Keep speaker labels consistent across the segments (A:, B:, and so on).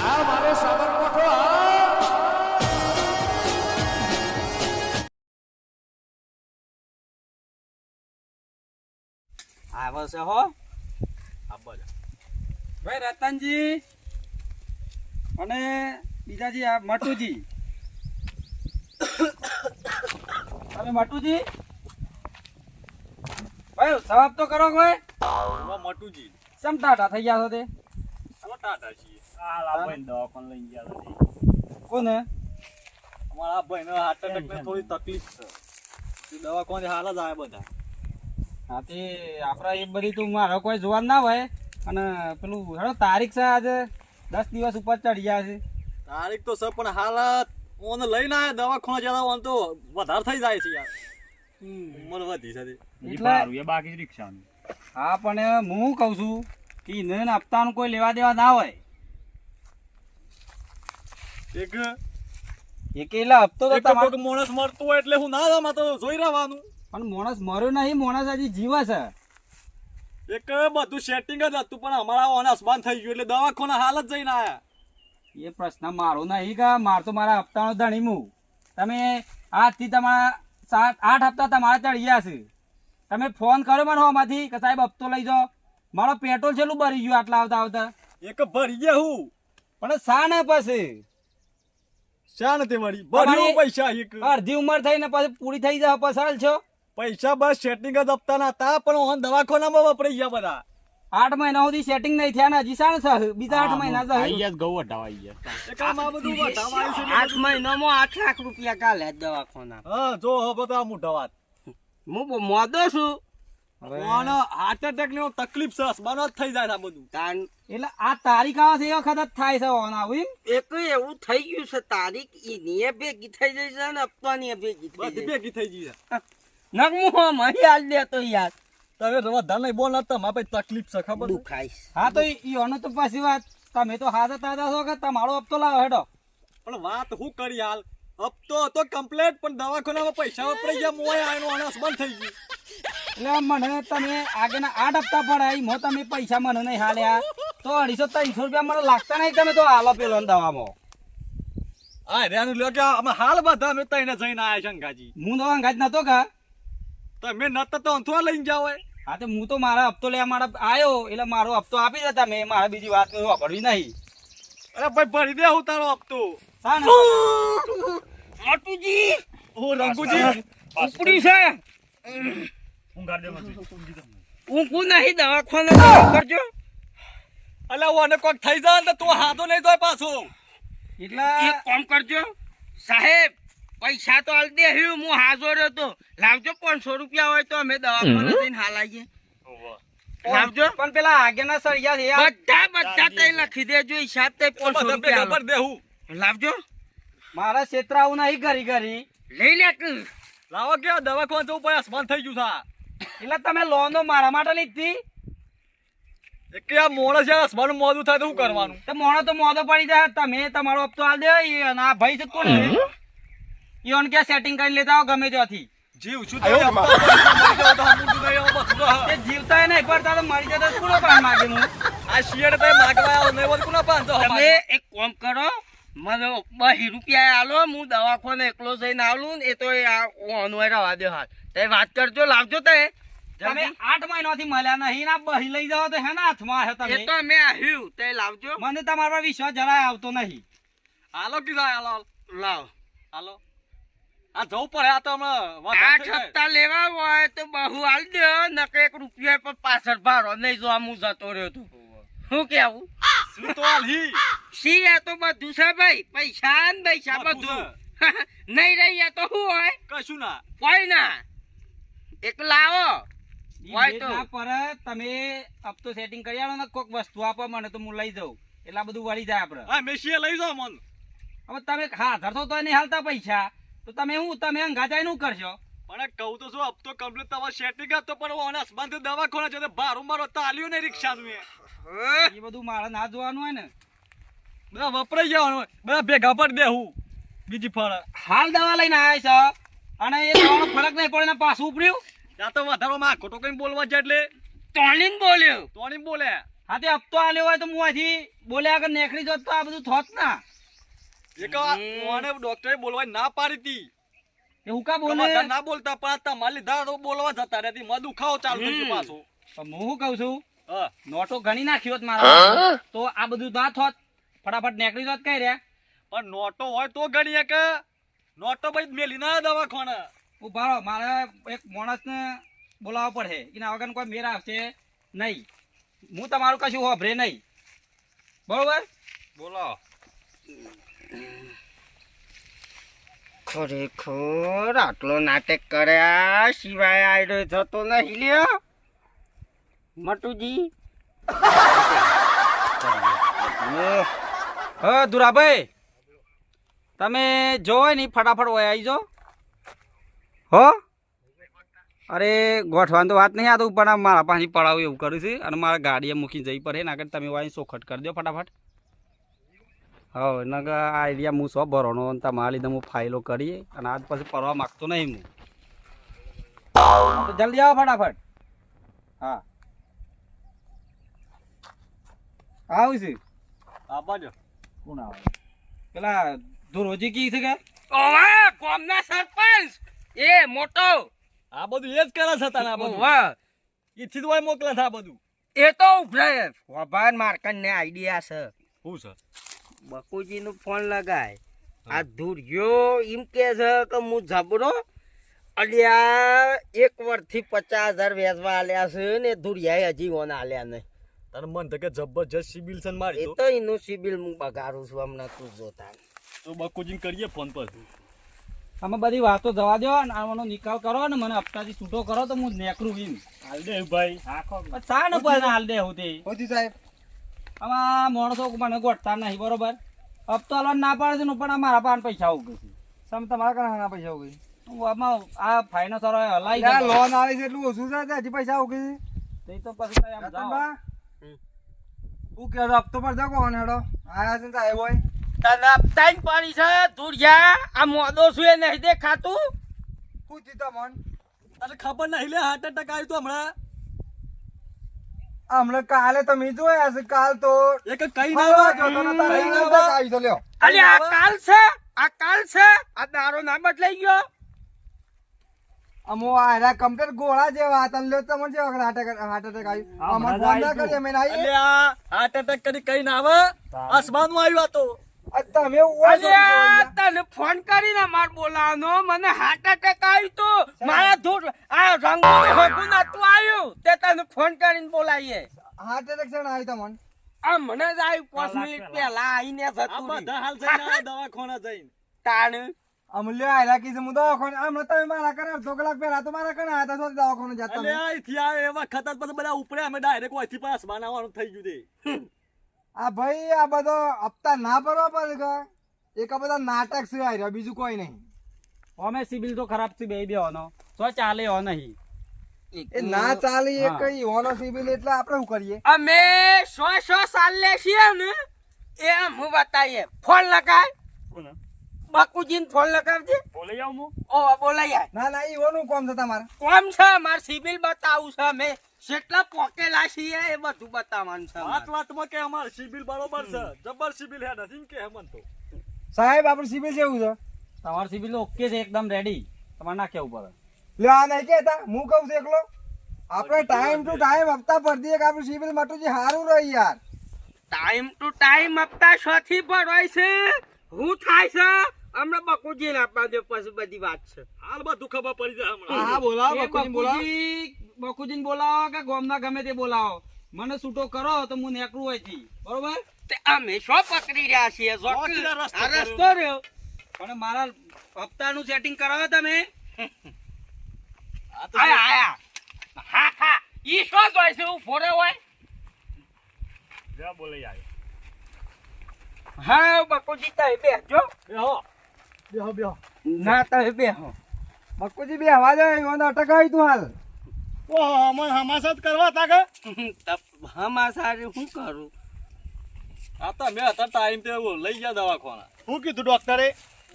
A: આ મારે સાબરકોઠો હા.
B: આવે છે હો. ભાઈ રતનજી અને બીજાજી આ મટુજી. તમે મટુજી? ભાઈ સવાબ તો કરો કોઈ.
C: મટુજી.
B: ટાટા થઈ ગયા છો તે?
C: ટાટા છીએ? દવાખાને લઈ ગયા હતા
B: કોને?
C: અમારા ભાઈને હાર્ટ એટેક ને થોડી તકલીફ છે. દવાખાને હાલ જ આવે બધા.
B: હા તે આપણા એ બધી તું મારો કોઈ જોવા ના હોય. અને પેલું હેડો તારીખ છે આજે. દસ દિવસ ઉપર ચડી ગયા છે.
C: તારીખ તો સર પણ હાલત ઓને લઈને આયા દવાખાને જતા ઓન તો વધારે થઈ જાય છે યાર. ઉંમર વધી છે બાકી
B: એટલે હા પણ હું કહું છું કે એને આપતાનું કોઈ લેવા દેવા ના હોય.
C: એક
B: એકેલા હપ્તો તો તમારો
C: માણસ મરતો હોય એટલે હું ના જામ તો જોઈ રહેવાનું.
B: પણ માણસ મર્યો નહીં માણસ હજી જીવે છે.
C: એક બધું સેટિંગ જ હતું પણ અમારા ઓન થઈ ગયું એટલે દવાખાને હાલ જ જઈને આયા.
B: એ પ્રશ્ન મારો નહીં કે માર તો મારા હપ્તાનો ધણીમું. તમે આજથી તમારા સાત આઠ હપ્તા તમારા ચડ્યા છે. તમે ફોન કર્યો મને હોમાંથી કે સાહેબ હપ્તો લઈ જાઓ. મારો પેટ્રોલ છેલ્લું ભરી ગયું આટલા આવતા આવતા.
C: એક ભરી ગયા હું.
B: પણ શા ના પછી
C: શા નથી વળી ભર્યું પૈસા એક.
B: અડધી ઉંમર થઈને પાછી પૂરી થઈ જાય પસાલ છો?
C: પૈસા બસ સેટિંગ જ આપતા ના હતા પણ ઓન દવાખાનામાં વપરાઈ ગયા બધા.
B: આઠ મહિના સુધી સેટિંગ નહીં થયા ને હજી સાણ છે બીજા આઠ મહિના છે
C: ગયા. આમ આ બધું ગયા આવ્યું છે એટલે
D: આઠ મહિનામાં આઠ લાખ રૂપિયા કાલે દવાખાના.
C: હા જો હવે બધા મોટા વાત.
D: હું મોદો છું.
C: ઓન હાર્ટ એટેકની તકલીફ છે અસમાનો જ થઈ જાય આ બધું.
D: તાન
B: એટલે આ તારીખ આવે છે એ વખત જ થાય છે ઓન આવું એમ?
D: એક એવું થઈ ગયું છે તારીખ ઈનીએ ભેગી થઈ જઈ છે ને અપવાની ભેગી થઈ
C: બધી
D: જઈ
C: ભેગી થઈ ગઈ છે.
D: મારી હો મહી તો દેતો યાર.
C: તમે વધારે નહીં બોલ તમારા પછી તકલીફ છે ખબર છે?
B: હા તો ઈ ઓનો તો પાછી વાત. તમે તો હાથે તાજા છો કે તમારો હપ્તો લાવો હેડો.
C: પણ વાત હું કરી હાલ? હપ્તો હતો કમ્પ્લેટ પણ દવાખાનામાં પૈસા વપરાઈ ગયા મોય આનો અનાસ બંધ થઈ ગયું.
B: એટલે મને તમે આગળના આઠ હપ્તા પડાય મો તમે પૈસા મને નહીં હાલ્યા. તો અઢીસો ત્રણસો રૂપિયા મને લાગતા નહીં તમે તો હાલો પેલો દવામાં.
C: હા રેનું લ્યો કે અમે હાલ બધા અમે તઈને જઈને આવ્યા છે અંગાજી.
B: હું તો અંગાજ નતો કા
C: તમે નતા તો અંથવા લઈને જાવ હોય
B: હા તો હું તો મારા હપ્તો લેવા મારા આવ્યો એટલે મારો હપ્તો આપી દેતા મેં મારે બીજી વાત વાપરવી નહીં.
C: અરે ભાઈ ભરી દે હું તારો હપ્તો?
D: મોટુજી
C: ઓ રંગુજી
D: ઉપડી છે. ઊંઘું નહીં દવાખાને કરજો
C: અલ્યા ઓને કોક થઈ જાય તો તું હાથો નહીં જાય પાછો.
B: એટલે
D: એક કામ કરજો. સાહેબ પૈસા તો હાલ દે હું હાજર હતો તો. લાવજો પાંચસો રૂપિયા હોય તો અમે દવાખાને જઈને હાલ આવીએ લાવજો.
B: પણ પેલા આગેના સર યાર.
D: બધા બધા તઈ લખી દેજો હિસાબ
C: તે 500
D: રૂપિયા
C: પર દે હું
D: લાવજો.
B: મારા ક્ષેત્ર આવું નહીં ઘરી ઘરી.
D: લઈ લે તું.
C: લાવો કે દવાખાન જવું પછી આસમાન થઈ ગયું થા
B: એટલે તમે લોનો મારા માટે લીધી?
C: કે આ મોણસ છે આસમાન મોડું થાય તો શું કરવાનું?
B: તો મોણો તો મોદો પડી જાય. તમે તમારો હપ્તો હાલ દે અને આ ભાઈ છે કોણ છે? કે સેટિંગ કરી લેતા હો ગમે ત્યાંથી.
C: જીવ છું તો પર તો તો.
B: તે જીવતા તો મરી જતા તો કોનો કામ માગે હું
C: આ શિયર તો માગવા આવ્યો નહીં બધું કોના પાંચસો
D: તમે એક કામ કરો મને બહી રૂપિયા આલો હું દવાખાને એકલો જઈને આવું ને એ તો એ રવા દે હાલ. તે વાત કરજો લાવજો તે.
B: તમે આઠ મહિનાથી મળ્યા નહીં ના બહી લઈ જાઓ તો હેના હાથમાં
D: હે
B: તમે.
D: તો મેં આવ્યું તે લાવજો.
B: મને તમારા પર વિશ્વાસ જરાય આવતો નહીં.
C: હાલો કીધા હાલો
D: લાવ.
C: હાલો. આ જવું પડે આ તો
D: આઠ હપ્તા લેવા હોય તો બહુ હાલ દે નકે એક રૂપિયા પર પાછળ ભાડો નહીં જો હું જતો રહ્યો તો. શું કેવું?
C: શું તો હી.
D: સી આ તો બધું છે ભાઈ? પૈસા ને પૈસા
C: બધું
D: બધું. નહીં રહ્યા તો શું હોય?
C: કશું ના.
D: કોઈ ના.
B: તમે સેટિંગ કરી આલો ને કોઈક વસ્તુ આપો મને તો હું લઈ જાઉં. એટલે બધું વળી જાય આપડે.
C: હા મેશીએ લઈ જાઓ મન?
B: હવે તમે હા ધરતો તો નહીં હાલતા પૈસા. તો તમે હું તમે અંગાજાઈ નું કરશો?
C: પણ કહું તો શું હપ્તો કમ્પ્લીટ તમારે નહીં કરતો પણ ઓને થી દવાખાને જતો ભારું મારો તાલ્યું નહીં રિક્ષાનું એ.
B: એ બધું મારે ના જોવાનું હોય ને.
C: બધા વપરાઈ જવાનું હોય બધા ભેગા પર દે હું બીજી ફળ.
B: હાલ દવા લઈને આવ્યા છે? અને એ દવાનો ફરક નહીં પડે ને પાછું ઉપડ્યું?
C: ત્યાં તો વધારો માં ખોટો કઈ બોલવા છે એટલે.
D: તોણીન બોલ્યો.
C: તોણી બોલે.
B: હા તે હપ્તો આલ્યો હોય તો હું અહીંથી બોલ્યા આગળ નેખડી જોત તો આ બધું થોત ના.
C: એક મને ડોક્ટરે બોલવા ના પાડી હતી.
B: એ હું કા બોલે?
C: ના બોલતા પણ તમારે લીધા બોલવા જતા રહેતી માં દુખાવો ચાલુ થઈ ગયો પાછો.
B: પણ હું શું કહું છું?
C: હા.
B: નોટો ગણી નાખ્યો મારા તો આ બધું ના થોત ફટાફટ નીકળી જોત કઈ રહ્યા.
C: પણ નોટો હોય તો ગણીએ કે નોટો ભાઈ મેલી ના દવાખાના.
B: ઊભા મારે એક માણસને બોલાવવો પડે એના વગર કોઈ મેર આવશે નહીં. હું તમારું કશું હોભરે નહીં. બરોબર?
C: બોલો.
D: ખરેખર આટલો નાટક કર્યા સિવાય આયડો જતો નહીં લ્યો. મટુજી.
B: હ, દુરાભાઈ. તમે જોવો ને ફટાફટ હોય આવી જાઓ હો? અરે, ગોઠવાનું તો વાત નહીં આ તો પણ મારા પાસે પડાવું એવું કર્યું છે અને મારા ગાડીએ મૂકી જઈ પડે ને આગળ તમે વાય ચોખટ કરી દો ફટાફટ. હવે નગર આ આઈડિયા હું સો ભરવાનો અને તમારા લીધે હું ફાઇલો કરીએ અને આજ પછી ફરવા માગતો નહીં હું. જલ્દી આવો ફટાફટ. હા. આવું છે?
C: આ બાજુ
B: કોણ આવે? પેલા ધોરોજી કી છે કે?
D: ઓવે કોમના સરપંચ. એ મોટો.
C: આ બધું એ જ કરે છે તને આ બધું.
D: વાહ
C: ઈથી હોય મોકલે છે આ બધું.
D: એ તો ઉભરાય ભગવાન માર્કન ને આઈડિયા છે.
C: શું છે?
D: બકુજી નું ફોન લગાય. આ ધૂર્યો એમ કે છે કે હું જબરો અલ્યા એક વર્ષથી પચાસ હજાર વેચવા આલ્યા છે ને ધૂરિયા હજી ઓન આલ્યા નહીં.
C: તને મન તો કે જબરજસ્ત સિબિલ છે ને મારી
D: એ
C: તો.
D: એનું સિબિલ હું બગાડું છું હમણાં તું જોતા.
C: તો બકુજીને કરીએ ફોન પર
B: આમાં બધી વાતો જવા દો અને આનો નિકાલ કરો ને મને હપ્તાથી છૂટો કરો તો હું નેકરું ઈમ
C: હાલ દે ભાઈ.
B: આખો શા ને હાલ દે હું તે.
A: સાહેબ.
B: આમાં માણસો મને ગોઠતા નહીં બરોબર? હપ્તો હાલવા ના પાડે છે ને પણ મારા પાસે પૈસા ઉગે છે.
A: સમ તમારા કણા પૈસા ઉગી
B: હું આમાં આ ફાઇનાન્સ વાળો હલાઈ ગયો
A: લોન આવે છે એટલું ઓછું છે હજી પૈસા ઉગી
B: તે તો પછી આમ જાઓ.
A: હું કે હપ્તો પર જાવ કોણ હેડો? આયા છે તો આવ્યો હોય?
D: તને હપ્તાઈ પાણી છે ધૂરિયા આ મોદો છું એ નહીં દેખાતું?
A: પૂછી તો મન.
C: તને ખબર નહીં લે હાર્ટ એટેક આવ્યું તો હમણાં.
A: હમણાં કાલે તમે જોયા છે કાલ તો
C: એક કઈ ના
A: આવી તો લ્યો.
D: આ કાલ છે? આ કાલ છે? આ દારો ના બદલાઈ ગયો.
A: અમો આયરા કમ્પ્લેટ ગોળા જેવા હતા લ્યો તમને જેવા હાર્ટ એટેક હાર્ટ એટેક આવ્યું અમાર ફોન ના
C: હાર્ટ એટેક કરી કઈ ના આવે આસમાનમાં આવ્યો હતો
A: તમે
D: તને ફોન કરીને માર બોલાવાનો મને હાર્ટ એટેક આવ્યું તું. મારા ધૂળ આ રંગો હગું નતું આવ્યું. તે તને ફોન કરીને બોલાવીએ.
A: હાર્ટ એટેક છે ને આવી તમને?
D: આ મને જ આવ્યું પાંચ મિનિટ પહેલા. આવીને જતું
C: બધા હાલ જઈને દવાખાના જઈને.
D: તાણ.
A: અમલ્યો આયરા કીધું હું દવાખાને હમણાં તમે મારા કરે અડધો કલાક પહેલા તો મારા કણે હતા તો દવાખાને જતા
C: અલે. આ અહીંથી એ વખત બધા ઉપડે અમે ડાયરેક્ટ અહીંથી પાસ આસમાન થઈ ગયું તે
A: આ ભાઈ આ બધો હપ્તા ના ભરવા પડે કે? એક આ બધા નાટક સિવાય રહ્યો બીજું કોઈ નહીં.
B: અમે સિબિલ તો ખરાબ છે બે હોનો તો ચાલે હો નહીં.
A: એ ના ચાલે એ કઈ હોનો સિવિલ એટલે આપણે શું કરીએ?
D: અમે સો સો સાલ લે છીએ ને એમ હું બતાવીએ. ફોન લગાય. બાકુજી ફોન લગાવજે.
C: બોલે આવું હું?
D: ઓ બોલાય
A: ના ના ઈ કોમ છે તમારે.
D: કોમ છે? માર સિવિલ બતાવું છે અમે. કેટલા પોકેલા છીએ એ બધું બતાવવાનું છે
C: વાત વાતમાં કે અમાર સિવિલ બરોબર છે? જબર સિબિલ હે નથી કે હેમંત તો?
A: સાહેબ આપણું સિવિલ કેવું છે.
B: તમારું સિબિલ ઓકે છે એકદમ રેડી તમારે ના કેવું પડે?
A: લે આ નહીં કેતા હું કહું છું એકલો. આપણે ટાઈમ ટુ ટાઈમ હપ્તા ભરી દઈએ આપણું સિવિલ મટું જે સારું રહી યાર.
D: ટાઈમ ટુ ટાઈમ હપ્તા શોથી ભરવાય છે. હું થાય છે? હમણાં બકુજી ના આપવા દે પછી બધી વાત છે.
C: હાલ બધું ખબર પડી જાય હમણાં.
A: હા બોલાવો બકુજી બોલાવો.
B: બકુજી બોલાવો કે ગોમના ગમે તે બોલાવો. મને છૂટો કરો તો હું નેકરું હોયથી બરોબર?
D: તે અમે શો પકડી રહ્યા છીએ?
C: રસ્તો
D: રહ્યો.
B: પણ મારા હપ્તાનું સેટિંગ કરાવો તમે.
D: આયા આયા. હા હા. ઈ શું જોઈ છે? હું ફોરે હોય?
C: બોલે
D: હા બકુજી તમે બેસજો.
C: બેહો બેહો બેહો.
D: ના તમે બેહો.
A: મક્કુજી બે હવા જાય એવાનો અટક આવી તું હાલ.
C: ઓ અમે જ કરવા તા કે?
D: તપ હમા શું કરું?
C: આ તો મેં હતા ટાઈમ તે લઈ ગયા દવાખાના. શું કીધું ડોક્ટરે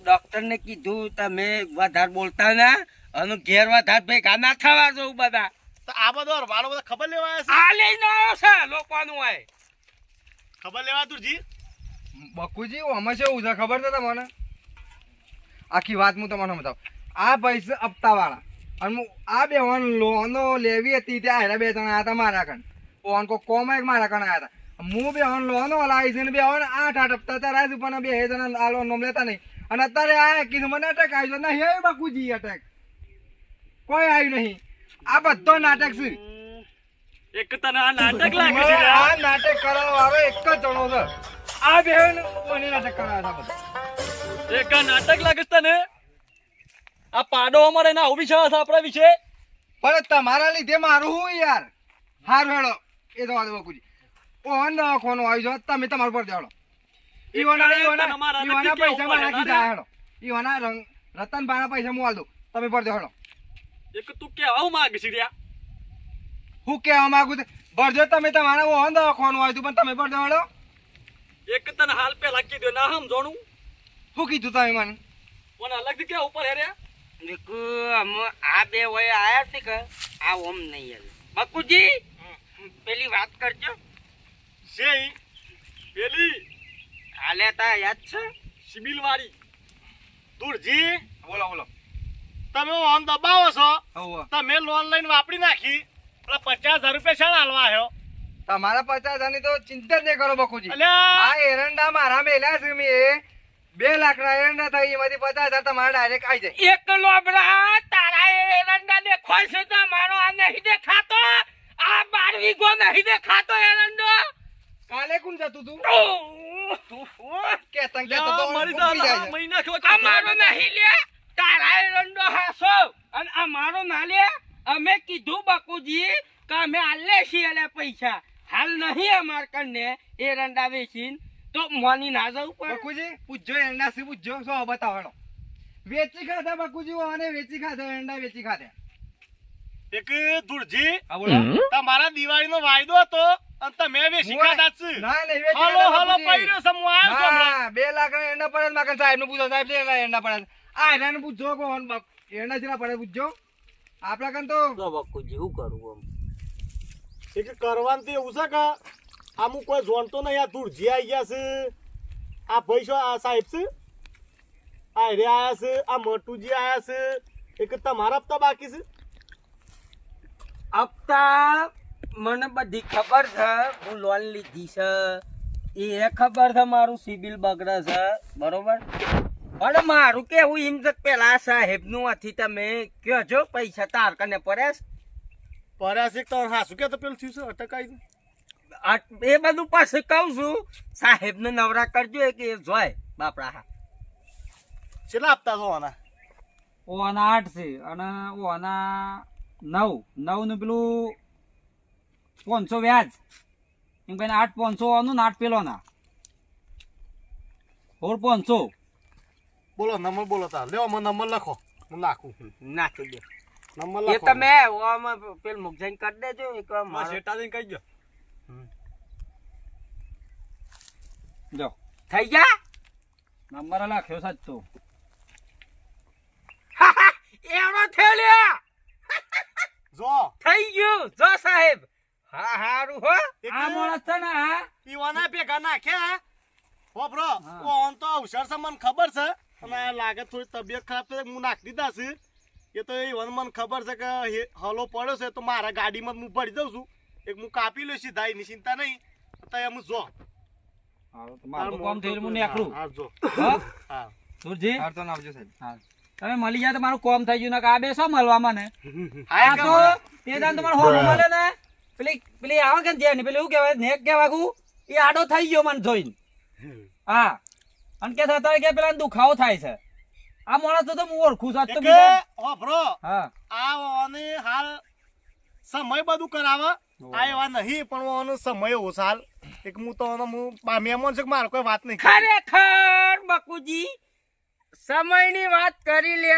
D: ડોક્ટર ને કીધું તમે વધારે બોલતા ના અને ઘેર વધારે ભેગા ના થવા જવું બધા.
E: તો આ બધો વાળો બધા ખબર લેવા આવ્યા છે?
D: આ લઈને આવ્યો છે લોકોનું હોય
E: ખબર લેવા તુરજી
A: બકુજી શું છે ખબર છે તમને? આખી વાત હું તમને બતાવું. આ પૈસા હપ્તા વાળા અને આ બે વન લોનો લેવી હતી ત્યાં હેરા બે ત્રણ આયા હતા મારા કણ ઓન કો કોમ એક મારા કણ આયા હતા. હું બે વન લોનો લાવી છે ને બે વન આઠ આઠ હપ્તા ત્યાં છું પણ બે હે જણા આ લોન લેતા નહીં. અને અત્યારે આ કીધું મને અટેક આવી છે. હે બાકુ જી અટેક કોઈ આવ્યું નહીં. આ બધો નાટક છે.
E: એક તને આ નાટક લાગે છે
A: આ નાટક કરાવવા આવે એક જ જણો છે. આ બે નાટક કરાવ્યા હતા બધા?
E: એક નાટક લાગે છે તને? આ પાડો અમારે એના આવું આપણા વિશે.
A: પણ તમારા લીધે મારું હું યાર? હાર હેડો એ તો વાત બકુજી ઓન દવાખાનો આવી જાવ તમે તમારું પર દેડો ઈવાના ઈવાના
E: તમારા
A: ઈવાના પૈસા મારા કીધા હેડો. ઈવાના રંગ રતન બાના પૈસા હું દો. તમે પર દેડો
E: એક તું કેવા હું માંગે છે લ્યા?
A: હું કહેવા માંગુ છું? ભરજો તમે તમારા ઓન દવાખાનો હતું પણ તમે પર દેડો
E: એક તને હાલ પેલા કીધું ના સમજણું.
A: શું કીધું તમે મને?
E: પણ અલગથી કેવા ઉપર હેર્યા?
D: દેખો અમે આ બે વય આયા છે કે આ ઓમ નહીં હેલે. બકુજી પેલી વાત કરજો.
E: છે પેલી?
D: હાલે તા યાદ છે?
E: સિબિલ વાળી દૂરજી
A: બોલો બોલો.
E: તમે ઓન દબાવો છો? તમે લોન લઈને વાપરી નાખી. એટલે પચાસ હજાર રૂપિયા શાણ હાલવા આવ્યો
A: તમારા પચાસ હજારની તો ચિંતા જ નહીં કરો બકુજી.
E: અલ્યા.
A: આ એરંડા મારા મેલ્યા છે મેં. બે લાખના એરંડા થાય એમાંથી પચાસ હજાર તમારા ડાયરેક્ટ આવી જાય.
D: એક લોબડા તારા એરંડા દેખાય છે તો મારો આ નહીં દેખાતો? આ બાર વીઘો નહીં દેખાતો એરંડો?
A: કાલે કોણ જતું તું? કેતન કેતન તો
E: મારી
A: છે.
E: મહિના ખવા
D: મારો નહીં લે તારા એરંડો હાસો. અને આ મારો ના લે અમે કીધું બાકુજી કે અમે આલે છીએ આલે પૈસા. હાલ નહીં અમાર કને એરંડા વેચીને. તો મોની ના જવું પણ
A: બકુજી પૂછજો એંડા શું પૂછજો શું બતાવાડો વેચી ખાધા બકુજી અને વેચી ખાધા એંડા વેચી ખાધા.
E: એક દુર્જી
A: હા બોલો.
E: તમારા દિવાળીનો વાયદો હતો અને તમે વેચી ખાધા છે
A: ના નહીં વેચી
E: હાલો હાલો પૈરો છે આવ્યો છું હમણાં.
A: ના બે લાખ ના પડે માકન સાહેબનું પૂછો સાહેબ એના પડે આ પૂછજો કોણ બક- એરંડા પડે પૂછજો? આપડા કન તો
D: તો બાપુજી શું કરું
E: એક કરવાનું એવું છે કે આમું કોઈ જોણતો નહીં આ દૂરજી આવી ગયા છે. આ ભાઈ આ સાહેબ છે? આ હેરે આવ્યા છે આ મોટુજી આયા છે. એક તમારા હપ્તા બાકી છે?
D: હપ્તા મને બધી ખબર છે હું લોન લીધી છે. એ ખબર છે મારું સિબિલ બગડે છે બરોબર? પણ મારું કેવું એમ તો પેલા સાહેબનું હતી તમે કયો છો પૈસા તાર કને પડે છે?
E: પરાશિક તો હા શું કે તો પેલું થયું છે અટકાઈ
D: એ બધું પાછું કહું છું. સાહેબ ને નવરા કરજો કે એ જોય બાપડા હા.
E: કેટલા હપ્તા છો આના
B: ઓના આઠ છે અને ઓના નવ. નવનું પેલું પાંચસો વ્યાજ. એમ કહીને આઠ પાંચસો ઓનું ને આઠ પેલો ના ફોર પાંચસો.
E: બોલો નંબર બોલો તાર. લેવો મને નંબર લખો. હું નાખું.
D: નાખી દે.
E: નંબર
D: એ
E: લખો
D: તમે ઓમાં પેલ મુકજાઈને કરી દેજો એક વાર
E: મારા
D: મારો-
E: શેટા દઈને કહી દો
B: જો.
D: થઈ ગયા?
B: નંબર લખ્યો સાચો
D: એનો થેલ્યા
E: જો.
D: થઈ ગયું. જો સાહેબ. હા હારું હો.
B: આ માણસ છે ને આ
E: ઈવાના ભેગા નાખ્યા હો? બ્રો. ઓન તો અવસર છે મને ખબર છે. અને લાગે થોડી તબિયત ખરાબ છે હું નાખી દીધા છે. એ તો ઈવન મને ખબર છે કે હલો પડ્યો છે તો મારા ગાડીમાં હું ભરી દઉં છું. એક હું કાપી લઉં સીધા એની ચિંતા નહીં. તો એમ જો.
B: તમે મળી જાય મારું કોમ થઈ ગયું આ બે શું મળવા મને?
E: હા
B: તે દાન તમારે હોમ મળે ને. પેલી પેલી આવે કે જેની પેલી એવું કેવાય નેક એ આડો થઈ ગયો મને જોઈને. હા. અને કે થતા કે પેલા દુખાવો થાય છે. આ માણસ તો હું ઓળખું છું તો
E: બ્રો
B: હા.
E: આ ઓને હાલ સમય બધું કરાવે. આ એવા નહીં પણ ઓનો સમય ઓછો હાલ. એક હું તો હું બા- મહેમાન છે કે મારે કોઈ વાત નહીં
D: ખરેખર બકુજી સમયની વાત કરી લે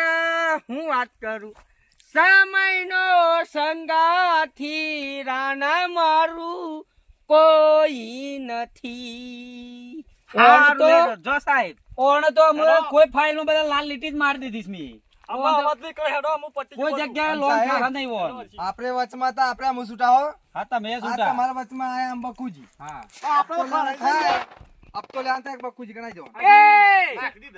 D: હું વાત કરું. સમયનો સંગાથી રાણા મારું કોઈ નથી.
B: લેજો,
D: લેજો, જો સાહેબ.
B: ઓણે તો અમે કોઈ ફાઇલનું બધા લાલ લીટી જ મારી દીધી છે મેં.
A: વચમાં છૂટાવો
B: હા. તમે
A: તમારા વચમાં આયા આમ બકુજી
B: હા.
A: લેતા એક બકુજી ગણાઈ
E: નાખી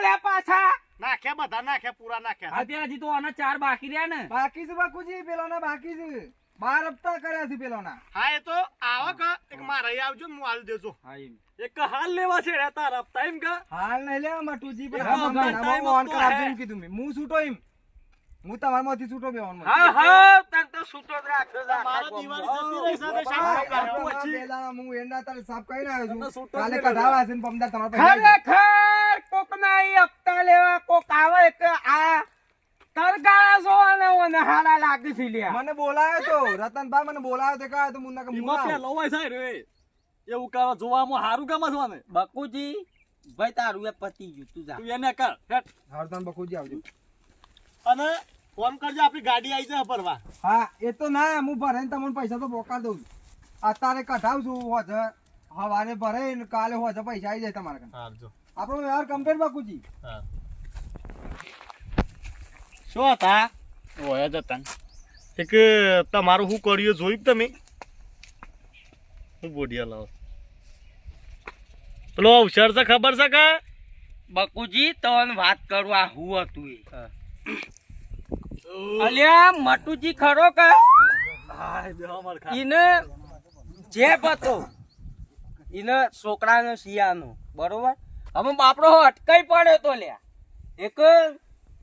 B: લે પાછા.
E: નાખ્યા બધા નાખ્યા પૂરા નાખ્યા
B: અત્યારે તો આના ચાર બાકી રહ્યા ને.
A: બાકી છે બકુજી પેલોના બાકી છે. બાર હપ્તા કર્યા છે પેલોના.
E: હા એ તો આવો કે મારે અહીં આવજો ને હું હાલ દેજો.
B: હા એમ.
E: એક હાલ લેવા છે રહેતા રફતા ટાઈમ કા
A: હાલ નહીં લે મટુજી પણ આમાં
B: પણ
A: આમાં ઓન કરા
E: હે.
A: એમ કીધું મેં. હું છૂટો એમ. હું તમારામાંથી છૂટો બેવાનું
D: હા હા તને તો છૂટો જ આખા
E: મારા દિવાળી જતી રહી સાથે સાફ
A: હા,
E: પછી.
A: બે હું એના તારે સાફ કરીને આવ્યો છું. કાલે કઢાવા છે ને પમદાર તમારા પાસે આપજો.
B: ખરેખર કોક ના હપ્તા લેવા કોક આવે કે આ તરગાળા જોવાને ઓને હારા લાગે છે લ્યા.
A: મને બોલાયો તો. રતનભાઈ મને બોલાયો તો કહ્યું તો મુન્ના કે
E: મુન્ના
A: આવું.
E: સાહેબ રે. એવું કરો જોવામાં હારું કામ છે ને
D: બકુજી ભાઈ તારું એ પતી ગયું તું જા.
E: તું એને કર હેટ.
A: હારું બકુજી આવજો.
E: અને ફોન કરજો આપણી ગાડી આવી જાય ભરવા.
A: હા એ તો ના હું ભરે ને તમને પૈસા તો બોકાર દઉં. છું અત્યારે છું હોજ હવારે ભરે ને કાલે હોજે પૈસા આવી જાય તમારા કને
E: હારજો
A: આપણો વ્યવહાર કમ્પ્લીટ બકુજી?
E: શું હતા? ઓય જતા એક તમારું શું કર્યું જોયું તમે? હું બોડિયા લાવો પેલો અવસર છે ખબર છે કે?
D: બકુજી તને વાત કરવા હું હતું એ. અલ્યા મટુજી ખરો કે? ઈને જે હતો. ઈને છોકરાનો શિયાનો બરોબર? હવે બાપડો અટકાઈ પડ્યો તો લ્યા. એક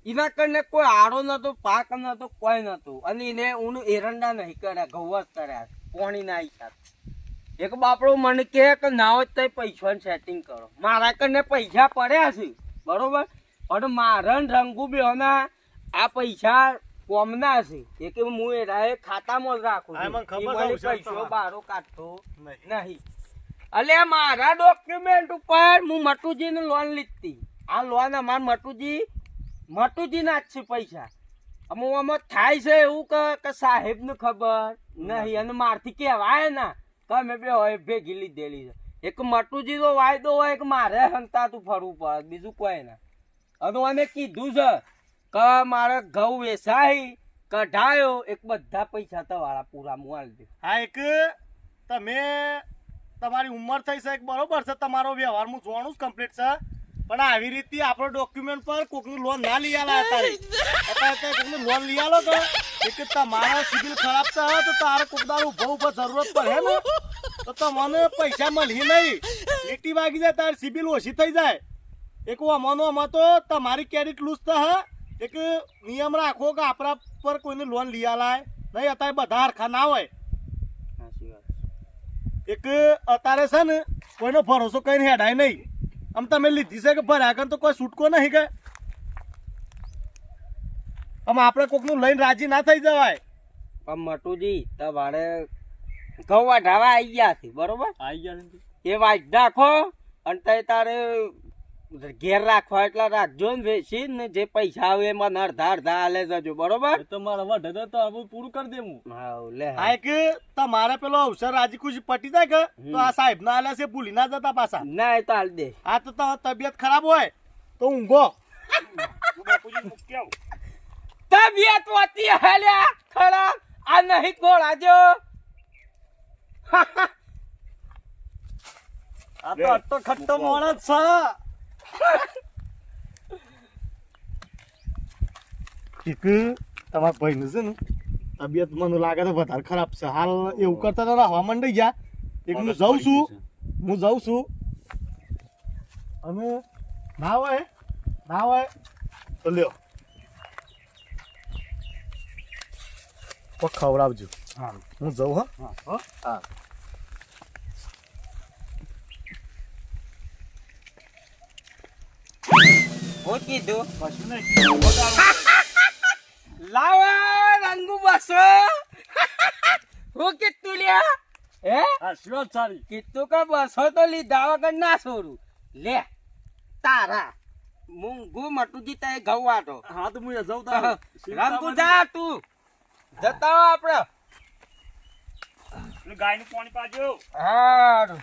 D: એના કરીને કોઈ આડો નતો પાક નતો કોઈ નતો. અને એને હું એરંડા નહીં કર્યા ઘઉં જ કર્યા પોણી ના હિસાબ એક બાપડો મને કે ના હોય તો પૈસાનું સેટિંગ કરો. મારા કને પૈસા પડ્યા છે બરોબર? પણ મારા ને રંગુ બેહોના આ પૈસા કોમના છે. એ કે હું એના ખાતામાં જ રાખું છું. પૈસો બારો કાઢતો
E: નહીં.
D: એટલે મારા ડોક્યુમેન્ટ ઉપર હું મટુજીને લોન લીધી આ લોન અમાર મટુજી મટુજીના જ છે પૈસા. અમુક આમાં થાય છે એવું કે કે સાહેબને ખબર? નહીં અને મારથી કહેવાય ના. અમે બે હોય ભેગી લીધેલી છે. એક મટુજીનો વાયદો હોય કે મારે હંતાતું ફરવું પડે, બીજું કોઈ ના. અને અમે કીધું છે કે મારે ઘઉં વેસાઈ કઢાયો એક બધા પૈસા તમારા પૂરા મુઆલ દે
E: હા, એક તમે તમારી ઉંમર થઈ છે, એક બરોબર છે, તમારો વ્યવહાર હું જોવાનું જ કમ્પ્લીટ છે. પણ આવી રીતે આપણો ડોક્યુમેન્ટ પર કોકનું લોન ના લઈ આલા અત્યારે અત્યારે કોકનું લોન લઈ આલો તો એક તમારા સિબિલ ખરાબ હોય તો તારે કોકદાર ઊભો ઊભો જરૂરત પડે ને. તો તમને પૈસા મળી નહીં. લીટી વાગી જાય તારે સિબિલ ઓછી થઈ જાય. એક અમાનો આમાં તો તમારી ક્રેડિટ લૂઝ હે એક નિયમ રાખો કે આપણા પર કોઈને લોન લઈ આલાય. નહીં અત્યારે બધા હરખા ના હોય. એક અત્યારે છે ને કોઈનો ભરોસો કઈ હેડાય નહીં. આમ તમે લીધી છે કે ભર્યા કર તો કોઈ છૂટકો નહીં કે. આમ આપણે કોકનું લઈને રાજી ના થઈ જવાય.
D: પણ મટુજી તમારે ઘઉં વાઢાવા આવી ગયા છે બરોબર?
E: આવી ગયા
D: એ વાઢ નાખો અને તે તારે ઘેર રાખવા એટલા રાખજો ને વેચી ને જે પૈસા આવે એમાં અડધા અડધા હાલે જજો બરોબર?
E: તો મારા વઢે તો હવે પૂરું કરી દેવું.
D: હા લે
E: હા. કે તમારે પેલો અવસર રાજી ખુશી પટી જાય કે? તો આ સાહેબ ના હાલે છે ભૂલી ના જતા પાછા.
D: ના એ તો હાલ દે.
E: આ તો તબિયત ખરાબ હોય તો ઊંઘો.
D: તબિયત વાતી હાલ્યા ખરા? આ નહીં ગોળા જો
E: આ તો અટ્ટો ખટ્ટો માણસ છે. એક તમારા ભાઈનું છે ને તબિયત મને લાગે તો વધારે ખરાબ છે. હાલ એવું કરતા તો હવા મંડી ગયા. એક હું જાઉં છું. હું જાઉં છું. અને ના હોય ના હોય તો લ્યો. ખવડાવજો.
B: હા.
E: હું જાઉં હા
B: હા.
E: હા.
B: કશું નહીં
D: લાવા રંગુ બસો. હું કીધું લ્યા હે?
E: હા શિવાજ સારી.
D: કીધું કે બસો તો લીધા વગર ના છોડું. લે તારા મૂંગું મટુજી તે ઘઉં વાટો.
E: હા તો હું જાઉં
D: રંગુ જા તું. જતા
B: ગાયનું પાણી પાજો.
D: હારું.